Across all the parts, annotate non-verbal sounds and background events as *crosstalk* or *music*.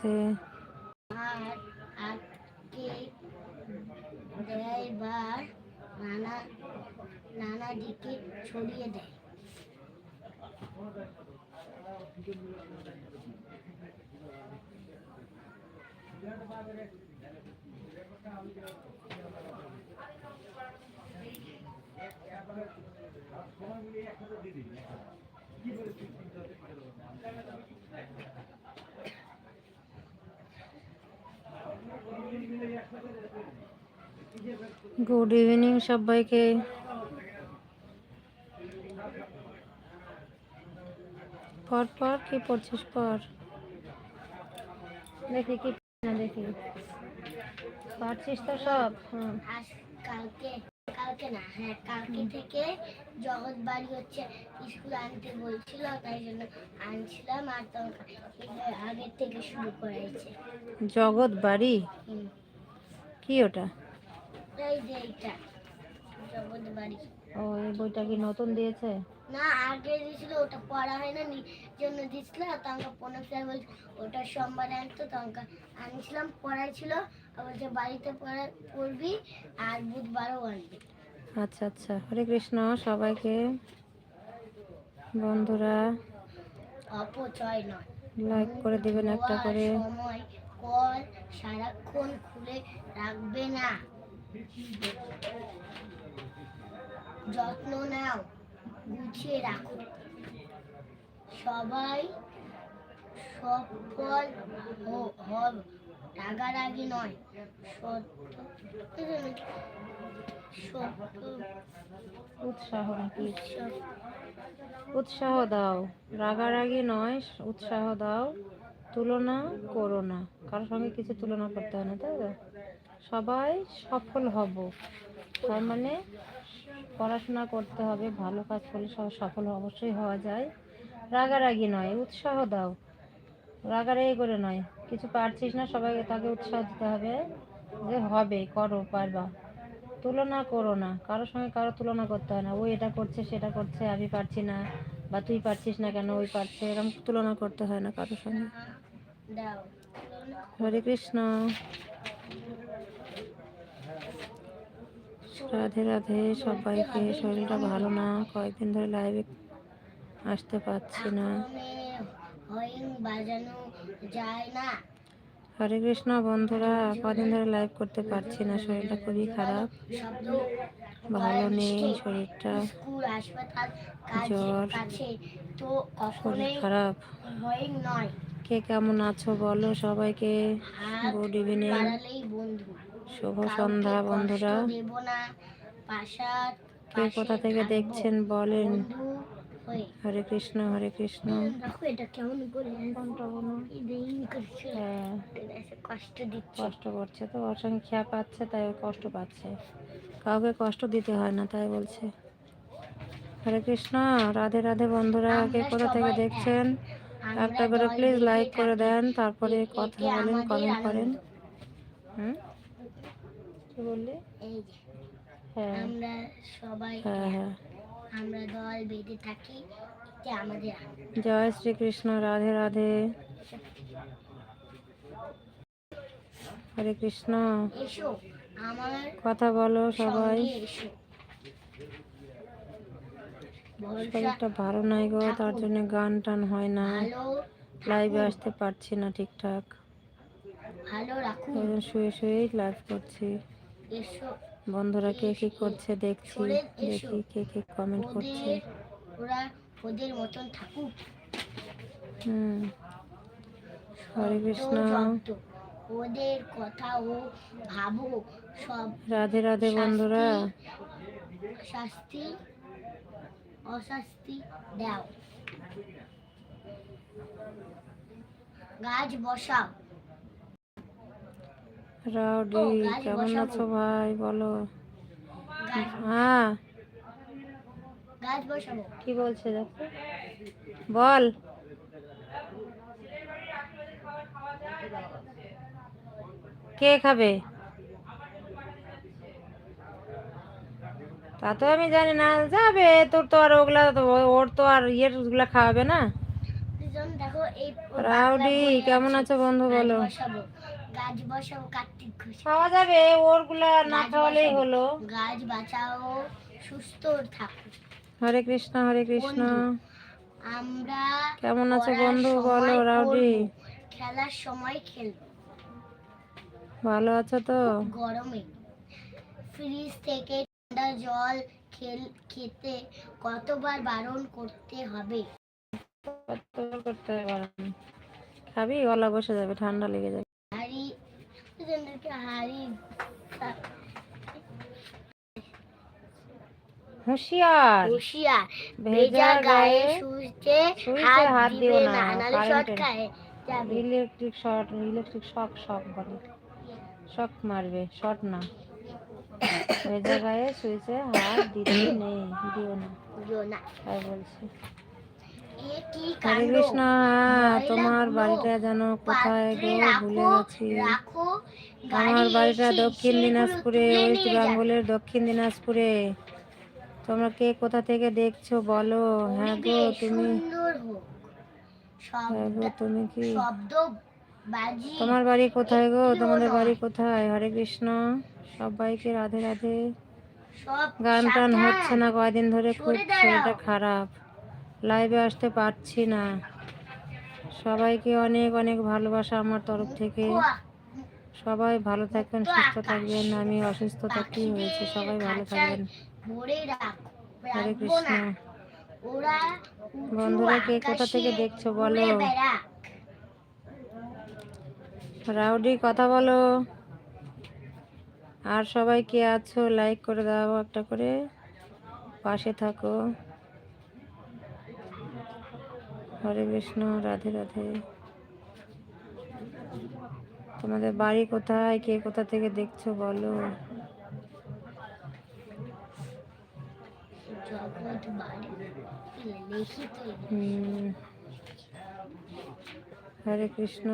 Radhe driver নানা নানা দিকে ছড়িয়ে দেয় গুড ইভিনিং সবাইকে। পর পর কি পড়ছিস? পর। দেখি কি না দেখি। পারছিস তো সব? কালকে কালকে না হ্যাঁ কালকে থেকে জগৎ বাড়ি হচ্ছে স্কুল আনতে বলছিল তাই জন্য আনছিলাম আর তখন আগের থেকে শুরু করেছে। জগৎ বাড়ি? কি ওটা? এই যে এইটা। জগৎ বাড়ি ও এই বইটা কি নতুন দিয়েছে? না আগে দিয়েছিল ওটা পড়া হয় না নি জন্য দিয়েছিল তখন পনেরো স্যার বলছে ওটা সোমবার আনতো তখন আনিছিলাম পড়াই ছিল আবার যে বাড়িতে পড়া পড়বি আর বুধবারও আনবি। আচ্ছা আচ্ছা। হরে কৃষ্ণ সবাইকে। বন্ধুরা অপচয় নয়। লাইক করে দিবেন একটা করে। সময় কল সারাক্ষণ খুলে রাখবে না। যত্ন নাও গুছিয়ে রাখো। সবাই সফল হব রাগারাগি নয় উৎসাহ উৎসাহ দাও রাগারাগি নয় উৎসাহ দাও তুলনা করো না। কারোর সঙ্গে কিছু তুলনা করতে হয় না তাই তো? সবাই সফল হব। তার মানে পড়াশোনা করতে হবে ভালো কাজ করলে সবাই সফল অবশ্যই হওয়া যায়। রাগারাগি নয় উৎসাহ দাও। রাগারাগি করে নয় কিছু পারছিস না সবাইকে তাকে উৎসাহ দিতে হবে যে হবে করো পারবা। তুলনা করো না কারোর সঙ্গে কারও তুলনা করতে হয় না। ও এটা করছে সেটা করছে আমি পারছি না বা তুই পারছিস না কেন ওই পারছে এরকম তুলনা করতে হয় না কারোর সঙ্গে। হরে কৃষ্ণ। রাধে রাধে, সবাইকে। শরীরটা ভালো না, কয়েকদিন ধরে লাইভে আসতে পারছি না। হরে কৃষ্ণ, বন্ধুরা, কদিন ধরে লাইভ করতে পারছি না, শরীরটা খুবই খারাপ। ভালো নেই শরীরটা। জ্বর। শরীর খারাপ। কে কেমন আছো বলো সবাইকে। গুড ইভিনিং শুভ সন্ধ্যা বন্ধুরা। কে কোথা থেকে দেখছেন বলেন। হরে কৃষ্ণ হরে কৃষ্ণ। দেরি করছে। হ্যাঁ। কষ্ট করছে তো অসংখ্যা পাচ্ছে তাই ও কষ্ট পাচ্ছে। কাউকে কষ্ট দিতে হয় না তাই বলছে। হরে কৃষ্ণ রাধে রাধে বন্ধুরা কে কোথা থেকে দেখছেন? একটা করে প্লিজ লাইক করে দেন তারপরে কথা বলেন কমেন্ট করেন। হুম? কি বললি? এই যে হ্যাঁ। আমরা সবাই হ্যাঁ হ্যাঁ। আমরা দল বেঁধে থাকি আমাদের। জয় শ্রীকৃষ্ণ রাধে রাধে। হরে কৃষ্ণ। কথা বলো সবাই। শরীরটা ভালো নাই গো তার জন্য গান টান হয় না লাইভে আসতে পারছি না ঠিকঠাক। শুয়ে শুয়েই লাইভ করছি। বন্ধুরা কে কি করছে দেখছি, দেখি কে কি কমেন্ট করছে। ওরা ওদের মতন থাকুক হুম, হরে কৃষ্ণ। ওদের কথা ও ভাবো সব রাধে রাধে বন্ধুরা। শাস্তি অশাস্তি দাও গাছ বসাও। রাউডি কেমন আছো ভাই? বলো। হ্যাঁ। কি বলছে দেখো। বল। কে খাবে? তা তো আমি জানি না যাবে। তোর তো আর ওগুলা ওর তো আর ইয়েরগুলা খাওয়াবে না। রাউডি কেমন আছো বন্ধু বলো। গাছ বসাবো কার্তিক ঘোষ। খাওয়া যাবে ওরগুলা না খাওয়ালেই হলো। গাছ বাঁচাও সুস্থ থাকো হরে কৃষ্ণ হরে কৃষ্ণ। আমরা কেমন আছো বন্ধু? বলো রাউডি। খেলার সময় খেলব। ভালো আছো তো? গরমে। ফ্রিজ থেকে ঠান্ডা জল খেল খেতে কতবার বারণ করতে হবে? কত করতে পারেন খাবি? গলা বসে যাবে ঠান্ডা লেগে যাবে। হাড়ি হুঁশিয়ার। হুঁশিয়ার। ভেজা গায়ে সুইচে হাত দিও না, নাহলে শর্ট খায়। Electric short electric shock shock বলে। শক মারবে শর্ট না। ভেজা গায়ে সুইচে হাত দিতে নেই দিও না। দিও না। তাই বলছি। হরে কৃষ্ণ হ্যাঁ তোমার বাড়িটা যেন কোথায় গো ভুলে গেছি। আমার বাড়িটা দক্ষিণ দিনাজপুরে ওয়েস্ট বেঙ্গলের দক্ষিণ দিনাজপুরে। তোমরা কে কোথা থেকে দেখছ বলো? হ্যাঁ গো তুমি হ্যাঁ গো তুমি কি তোমার বাড়ি কোথায় গো? তোমাদের বাড়ি কোথায়? হরে কৃষ্ণ সবাইকে রাধে রাধে। গান টান হচ্ছে না কয়দিন ধরে খুব শরীরটা খারাপ। লাইভে আসতে পারছি না। সবাইকে অনেক অনেক ভালোবাসা আমার তরফ থেকে। সবাই ভালো থাকবেন, সুস্থ থাকবেন। আমি অসুস্থতা কি হয়েছে। সবাই ভালো থাকবেন। হরে কৃষ্ণ। বন্ধুরা, কে কোথা থেকে দেখছ বলো? রাউডি, কথা বলো। আর সবাই কে আছো লাইক করে দাও। একটা করে পাশে থাকো। হরে কৃষ্ণ, রাধে রাধে। তোমাদের বাড়ি কোথায়? কে কোথা থেকে দেখছ বলো। হরে কৃষ্ণ।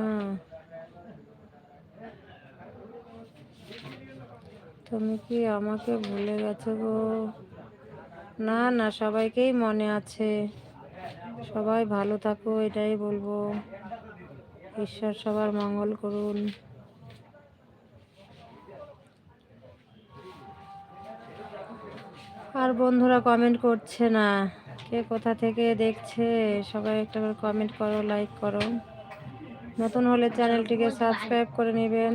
তুমি কি আমাকে ভুলে গেছো গো? না না, সবাইকেই মনে আছে। সবাই ভালো থাকো, এটাই বলব। ঈশ্বর সবার মঙ্গল করুন। আর বন্ধুরা কমেন্ট করছে না। কে কোথা থেকে দেখছে? সবাই একটা করে কমেন্ট করো লাইক করো। নতুন হলে চ্যানেলটিকে সাবস্ক্রাইব করে নেবেন।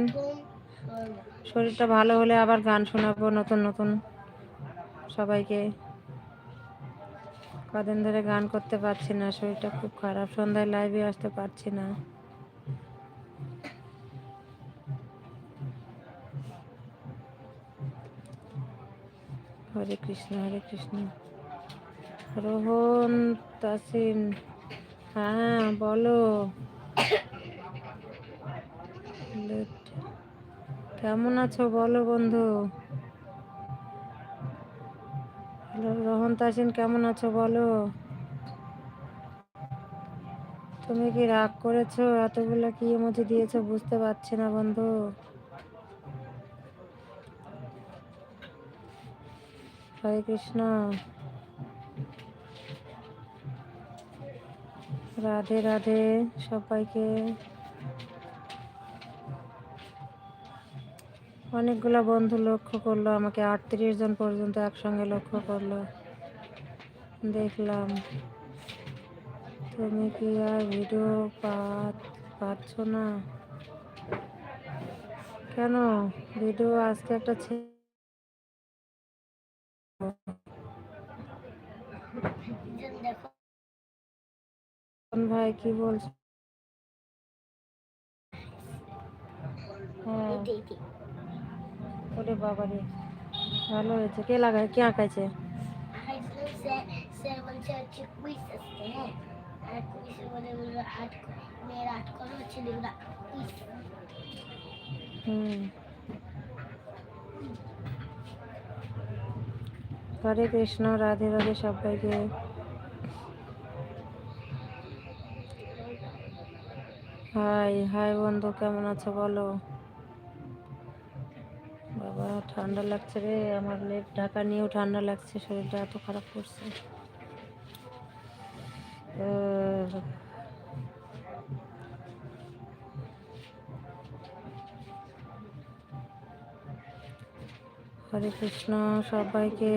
শরীরটা ভালো হলে আবার গান শোনাবো নতুন নতুন সবাইকে। কদিন ধরে গান করতে পারছি না, শরীরটা খুব খারাপ, সন্ধ্যায় লাইভে আসতে পারছি না। হরে কৃষ্ণ হরে কৃষ্ণ। রোহন, তাসিন হ্যাঁ বলো। কেমন আছো? বলো বন্ধু। রোহন তাসিন কেমন আছো বলো? তুমি কি রাগ করেছ? এতগুলো কি এমতি দিয়েছ বুঝতে পারছি না বন্ধু। হরে কৃষ্ণ। রাধে রাধে সবাইকে। অনেকগুলো বন্ধু লক্ষ্য করল, আমাকে আটত্রিশ জন পর্যন্ত একসঙ্গে লক্ষ্য করল। দেখলাম, তুমি কি আর ভিডিও পাচ্ছ না? কেন? ভিডিও আজকে একটা ভাই, কি বলছো? হ্যাঁ। ওরে বাবা রে ভালো হয়েছে। কে লাগায়, কে আঁকাইছে? হরে কৃষ্ণ, রাধে রাধে সবাইকে। হাই হাই বন্ধু, কেমন আছো বলো? ঠান্ডা লাগছে রে, আমার লেপ ঢাকা নিয়েও ঠান্ডা লাগছে, শরীরটা এত খারাপ করছে। হরে কৃষ্ণ, সবাইকে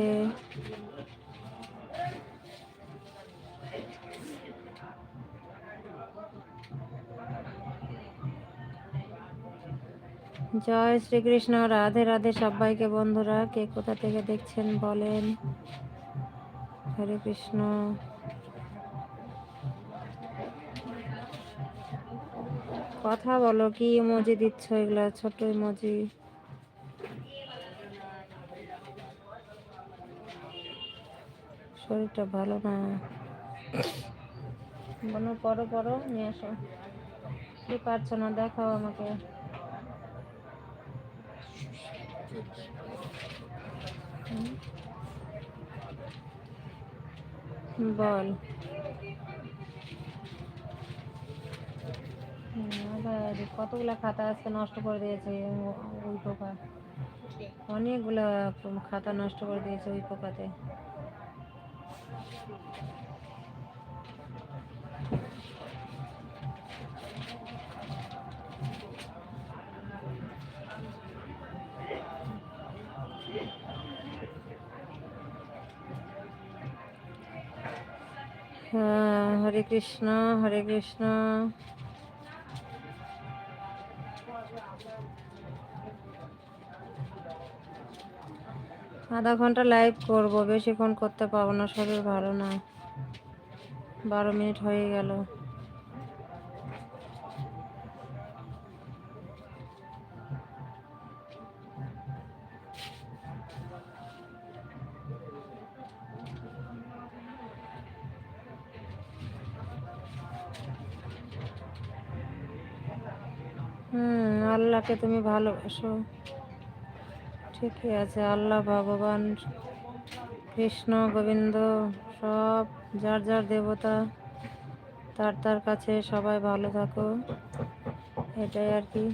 জয় শ্রীকৃষ্ণ, রাধে রাধে সবাইকে বন্ধুরা, কে কোথা থেকে দেখছেন বলেন। হরে কৃষ্ণ। কথা বলো, কি ইমোজি দিচ্ছ এগুলা? ছোট ইমোজি শরীরটা ভালো না। বলো পড়ো পড়ো নিয়ে আসো। কি পারছ না, দেখাও আমাকে। বল। কতগুলা খাতা আজকে নষ্ট করে দিয়েছে ওই পোকা? অনেকগুলা খাতা নষ্ট করে দিয়েছে ওই পোকাতে। হরে কৃষ্ণ হরে কৃষ্ণ। আধা ঘণ্টা লাইভ করব, বেশিক্ষণ করতে পারব না, শরীর ভালো না বারো মিনিট হয়ে গেল। আল্লাহকে তুমি ভালোবাসো। ঠিকই আছে, আল্লাহ, ভগবান, কৃষ্ণ, গোবিন্দ, সব যার যার দেবতা, তার তার কাছে সবাই ভালো থাকো। এটাই আর কি।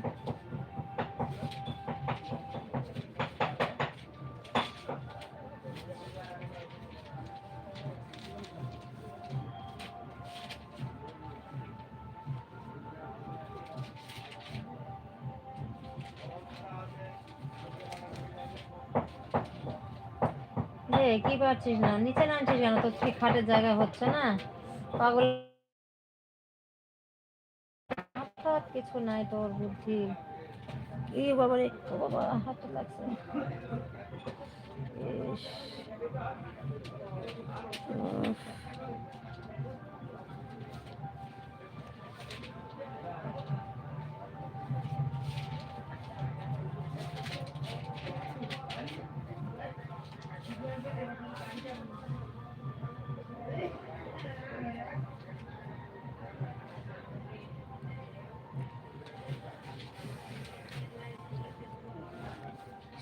পারছিস না। নিচে নামছিস কেন? তোর কি খাটের জায়গা হচ্ছে না? পাগল। কিছু নাই তোর বুদ্ধি। ই বাবা রে ও বাবা হাত লাগছে। ইস,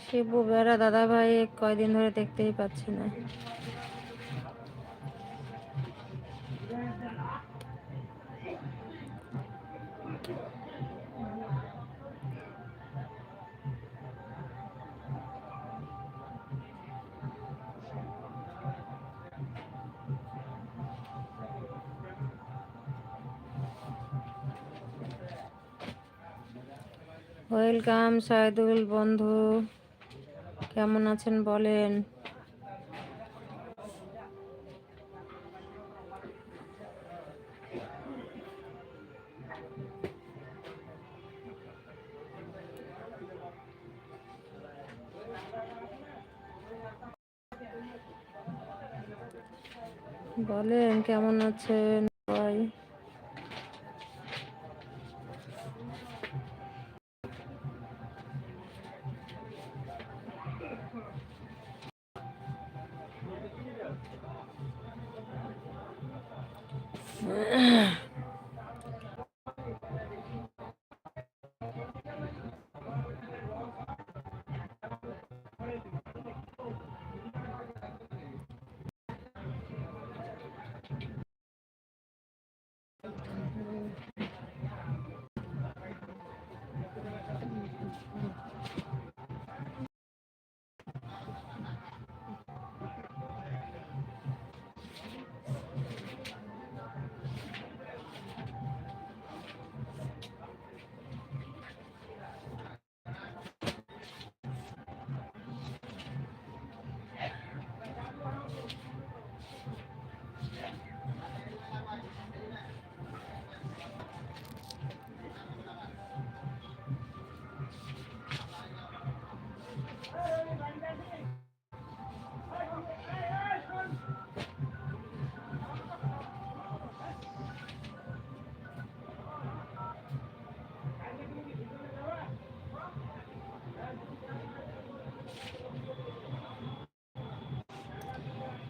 শিবু বেড়া দাদা ভাই কয়দিন ধরে দেখতেই পাচ্ছি না। ওয়েলকাম সাইদুল বন্ধু। কেমন আছেন বলেন। বলেন কেমন আছেন?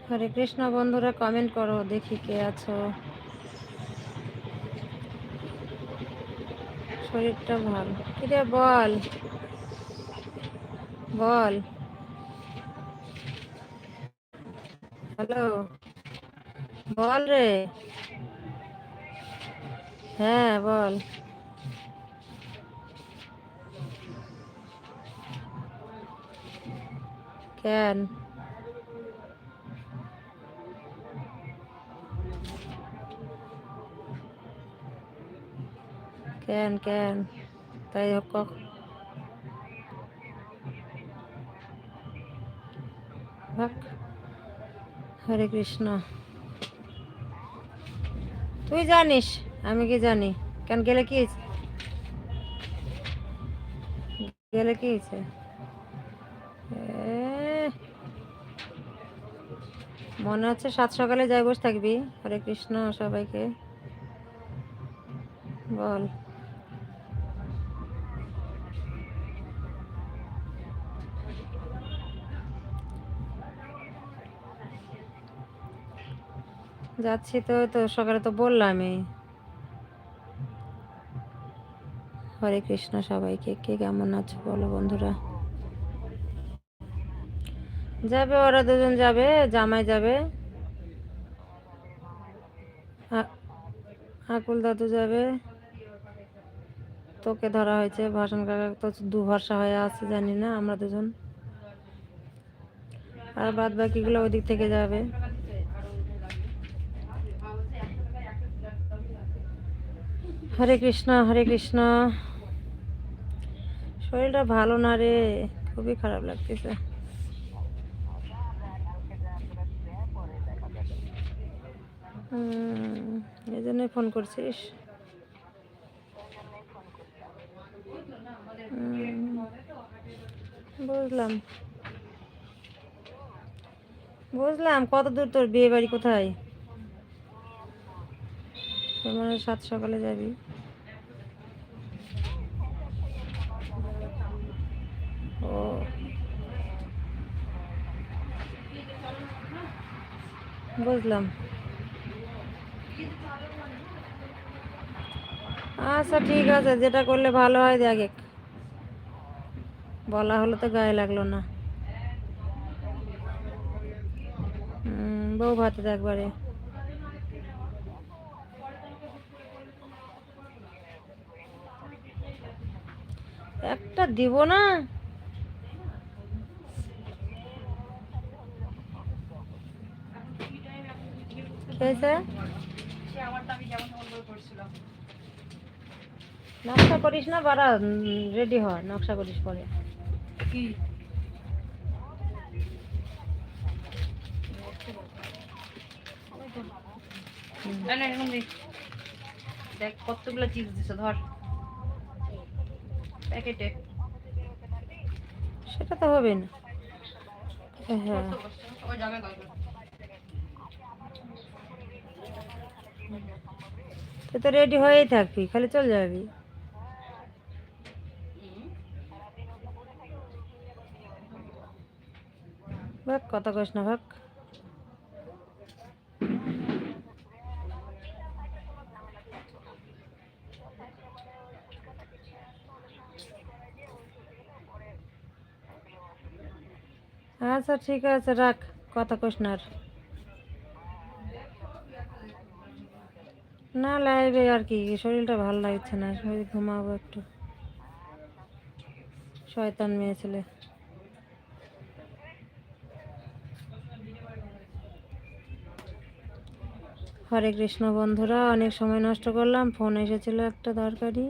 হরে কৃষ্ণ বন্ধুরা কমেন্ট করো, দেখি কে আছো। শরীরটা ভালো। কিরে বল? বল। হ্যালো। বল রে। হ্যাঁ বল। কেন? কেন কেন? তাই হোক। হরে কৃষ্ণ। তুই জানিস? আমি কি জানি? কেন, গেলে কি হয়েছে? গেলে কি হয়েছে? মনে হচ্ছে সাত সকালে যাই বসে থাকবি। হরে কৃষ্ণ সবাইকে। বল। যাচ্ছি তো তো সকালে তো বললামই। হরে কৃষ্ণ সবাইকে, কে কেমন আছো বলো বন্ধুরা? যাবে ওরা, দুজন যাবে, জামাই যাবে। আকুল দাদু যাবে। তোকে ধরা হয়েছে ভাষণ কাকা তো দু ভরসা হয়ে আছে, জানি না, আমরা দুজন। আর বাদ বাকিগুলো ওদিক থেকে যাবে। হরে কৃষ্ণ হরে কৃষ্ণ। শরীরটা ভালো না রে, খুবই খারাপ লাগতেছে। এই জন্যই ফোন করছিস? বুঝলাম। বুঝলাম, কত দূর তোর বিয়ে বাড়ি কোথায় সাত সকালে যাবি। বুঝলাম আচ্ছা ঠিক আছে, যেটা করলে ভালো হয়, দেখ। বলা হলো তো গায়ে লাগল না। বউ ভাতে একবারে। একটা দিব না? খেয়েছে নকশা করিস না বারা রেডি হ নকশা করিস পরে। কি? দেখ দেখ কতগুলো চিপস দিছে ধর। প্যাকেটে। সেটা তো হবে না। হ্যাঁ। তুই তো রেডি হয়েই থাকবি, খালি চল যাবি। ভাগ কথা কইস না ভাগ? আচ্ছা ঠিক আছে, রাখ, কথা কইস না আর। না লাইবে আর কি, শরীরটা ভালো লাগছে না শরীর ঘুমাবো একটু। শয়তান মেয়ে ছেলে। হরে কৃষ্ণ বন্ধুরা, অনেক সময় নষ্ট করলাম, ফোন এসেছিল একটা দরকারি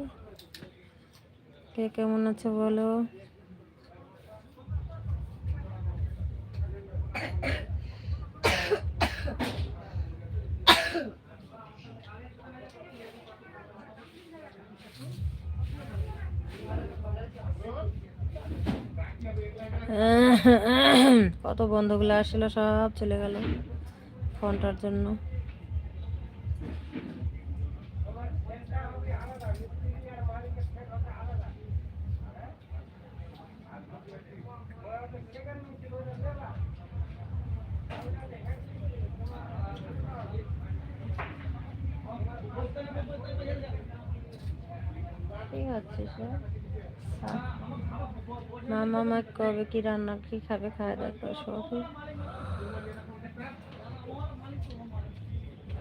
কে কেমন আছে বলো? কত বন্ধুগুলো আসলো সব চলে গেল ফোনটার জন্য। ঠিক আছে স্যার মামা, মা কবে কি রান্না, কি খাবে, খাওয়া দাওয়া করে সব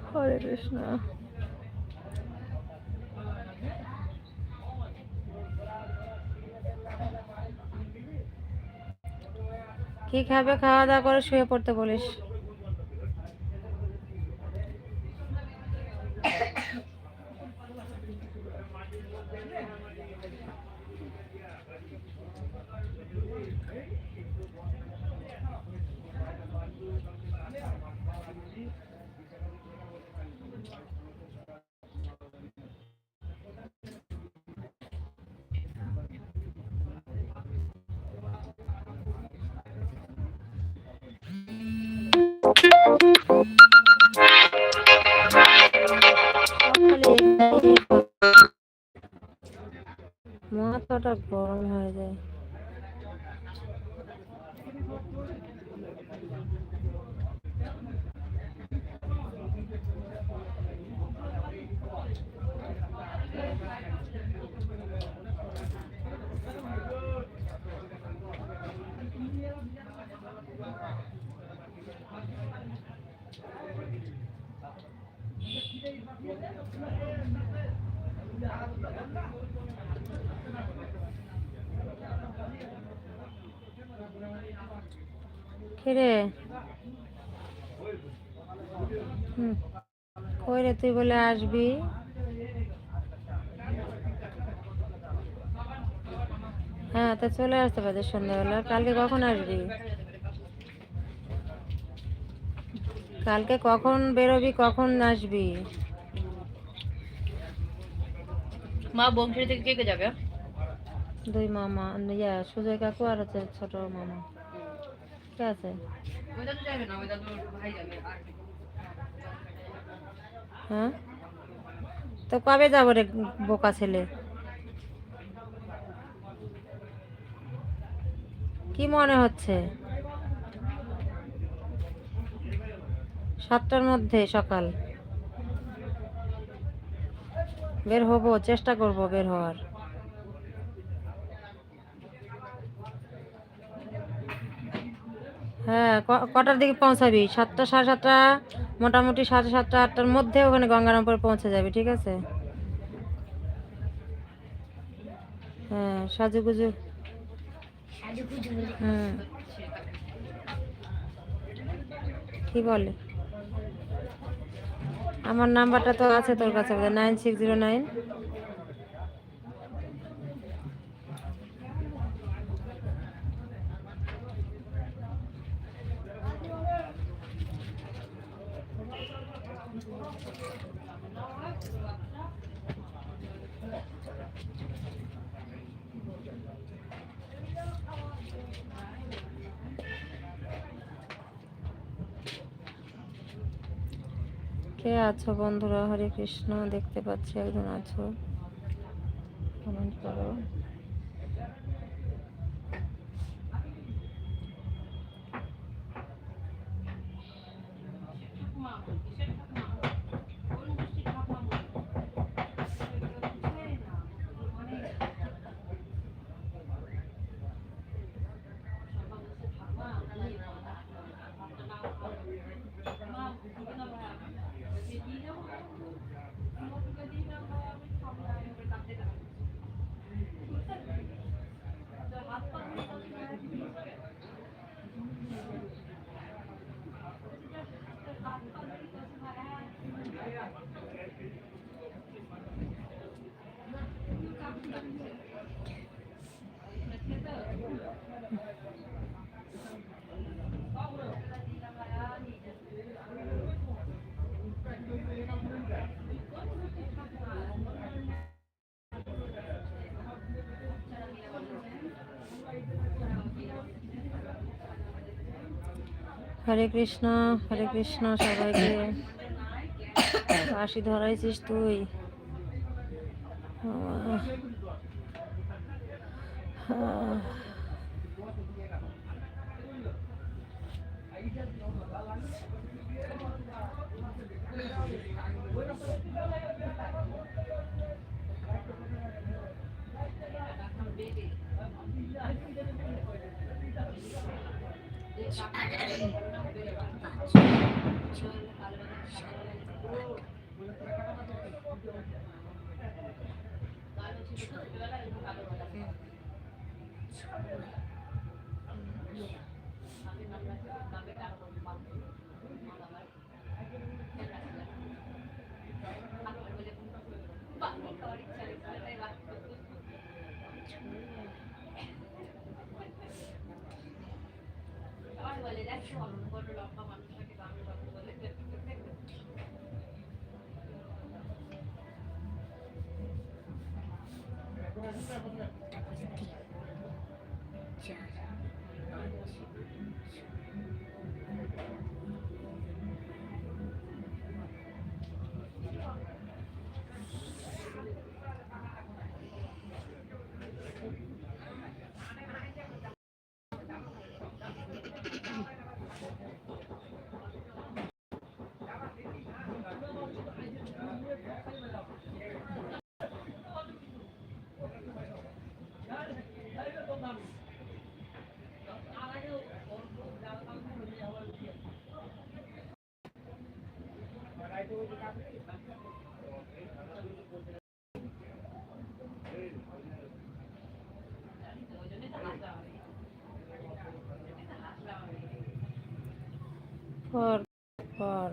হরে কৃষ্ণ। কি খাবে, খাওয়া দাওয়া করে শুয়ে পড়তে বলিস? কিরে হুম কই রে তুই বলে আসবি? হ্যাঁ তা চলে আসতে পারছিস সন্ধ্যাবেলা। কালকে কখন আসবি? কালকে কখন বেরোবি কখন আসবি? মা বংশী থেকে কে কে যাবে? দুই মামা ইয়া সুজয় কাকু আর হচ্ছে ছোট মামা। কে আছে। হ্যাঁ? তো কবে যাব রে বোকা ছেলে? কি মনে হচ্ছে? সাতটার মধ্যে সকাল। বের হব চেষ্টা করব বের হওয়ার। হ্যাঁ কটার দিকে পৌঁছাবি? সাতটা সাড়ে সাতটা মোটামুটি সাড়ে সাতটা আটটার মধ্যে ওখানে গঙ্গারামপুরে পৌঁছে যাবি ঠিক আছে? হ্যাঁ সাজুগুজু। হুম। কি বলে? আমার নাম্বারটা তো আছে তোর কাছে নাইন সিক্স জিরো নাইন। কে আছো বন্ধুরা? হরে কৃষ্ণ দেখতে পাচ্ছি একজন আছো। কমেন্ট করো। হরে কৃষ্ণ হরে কৃষ্ণ সবাইকে। *coughs* কাশি ধরাইছিস তুই। পর পর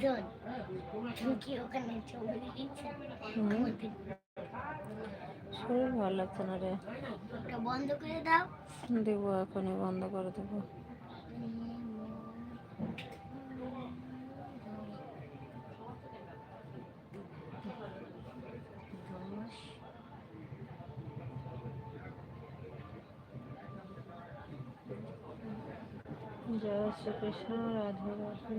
রিজন তুমি কি ওখানে ছবি দিচ্ছে শরীর ভালো লাগছে না রে। বন্ধ করে দাও। দেবো এখনই বন্ধ করে দেবো। জয় শ্রীকৃষ্ণ রাধে রাধে।